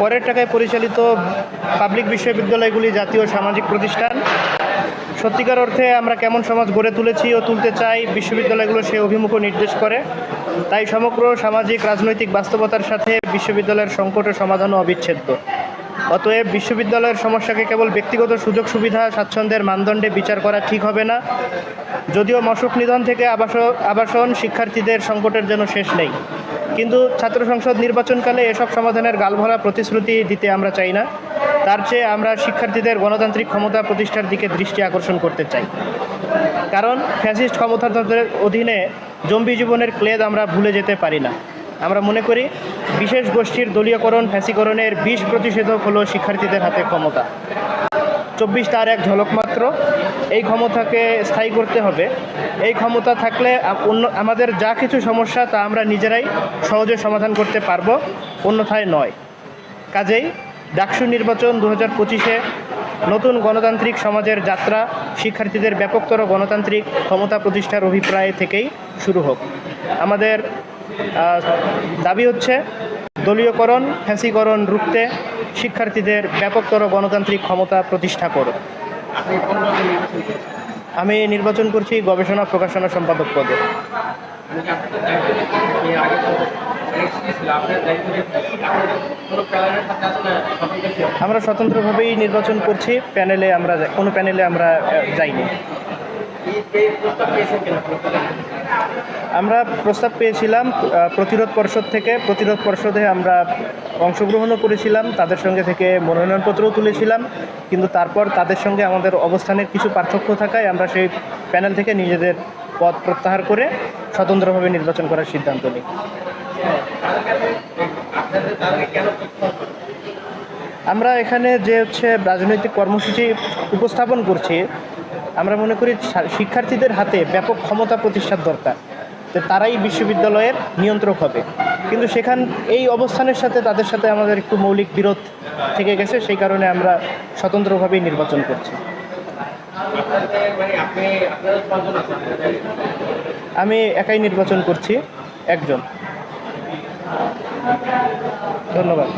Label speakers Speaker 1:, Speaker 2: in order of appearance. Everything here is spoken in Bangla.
Speaker 1: করের টাকায় পরিচালিত পাবলিক বিশ্ববিদ্যালয়গুলি জাতীয় সামাজিক প্রতিষ্ঠান। সত্যিকার অর্থে আমরা কেমন সমাজ গড়ে তুলেছি ও তুলতে চাই বিশ্ববিদ্যালয়গুলো সে অভিমুখ নির্দেশ করে। তাই সমগ্র সামাজিক, রাজনৈতিক বাস্তবতার সাথে বিশ্ববিদ্যালয়ের সংকট ও সমাধানও অবিচ্ছেদ্য। অতএব বিশ্ববিদ্যালয়ের সমস্যাকে কেবল ব্যক্তিগত সুযোগ, সুবিধা, স্বাচ্ছন্দ্যের মানদণ্ডে বিচার করা ঠিক হবে না। যদিও মশক নিধন থেকে আবাস, আবাসন শিক্ষার্থীদের সংকটের জন্য শেষ নেই। কিন্তু ছাত্র সংসদ নির্বাচনকালে এসব সমাধানের গালভরা প্রতিশ্রুতি দিতে আমরা চাই না। তার চেয়ে আমরা শিক্ষার্থীদের গণতান্ত্রিক ক্ষমতা প্রতিষ্ঠার দিকে দৃষ্টি আকর্ষণ করতে চাই। কারণ, ফ্যাসিস্ট ক্ষমতাধরদের অধীনে জম্বি জীবনের ক্লেদ আমরা ভুলে যেতে পারি না। আমরা মনে করি বিশেষ গোষ্ঠীর দলীয়করণ, ফ্যাসিকরণের বিষ প্রতিষেধক হলো শিক্ষার্থীদের হাতে ক্ষমতা। চব্বিশ তার এক ঝলক মাত্র। এই ক্ষমতাকে স্থায়ী করতে হবে। এই ক্ষমতা থাকলে অন্য আমাদের যা কিছু সমস্যা তা আমরা নিজেরাই সহজে সমাধান করতে পারব, অন্যথায় নয়। কাজেই ডাকসু নির্বাচন দু হাজার পঁচিশে নতুন গণতান্ত্রিক সমাজের যাত্রা, শিক্ষার্থীদের ব্যাপকতর গণতান্ত্রিক ক্ষমতা প্রতিষ্ঠার অভিপ্রায় থেকেই শুরু হোক। আমাদের দাবি হচ্ছে দলীয়করণ, ফ্যাসিকরণ রুখতে শিক্ষার্থীদের ব্যাপকতর গণতান্ত্রিক ক্ষমতা প্রতিষ্ঠা করো। আমি নির্বাচন করছি গবেষণা প্রকাশনা সম্পাদক পদে। আমরা স্বতন্ত্রভাবেই নির্বাচন করছি, প্যানেলে আমরা কোনো প্যানেলে আমরা যাইনি। আমরা প্রস্তাব পেয়েছিলাম প্রতিরোধ পর্ষদ থেকে। প্রতিরোধ পর্ষদে আমরা অংশগ্রহণও করেছিলাম, তাদের সঙ্গে থেকে মনোনয়নপত্রও তুলেছিলাম। কিন্তু তারপর তাদের সঙ্গে আমাদের অবস্থানের কিছু পার্থক্য থাকায় আমরা সেই প্যানেল থেকে নিজেদের পদ প্রত্যাহার করে স্বতন্ত্রভাবে নির্বাচন করার সিদ্ধান্ত নিই। আমরা এখানে যে হচ্ছে রাজনৈতিক কর্মসূচি উপস্থাপন করছি আমরা মনে করি শিক্ষার্থীদের হাতে ব্যাপক ক্ষমতা প্রতিষ্ঠার দরকার। যে তারাই বিশ্ববিদ্যালয়ের নিয়ন্ত্রক হবে। কিন্তু সেখান, এই অবস্থানের সাথে তাদের সাথে আমাদের একটু মৌলিক বিরোধ থেকে গেছে, সেই কারণে আমরা স্বতন্ত্রভাবেই নির্বাচন করছি। আমি একাই নির্বাচন করছি, একজন। ধন্যবাদ।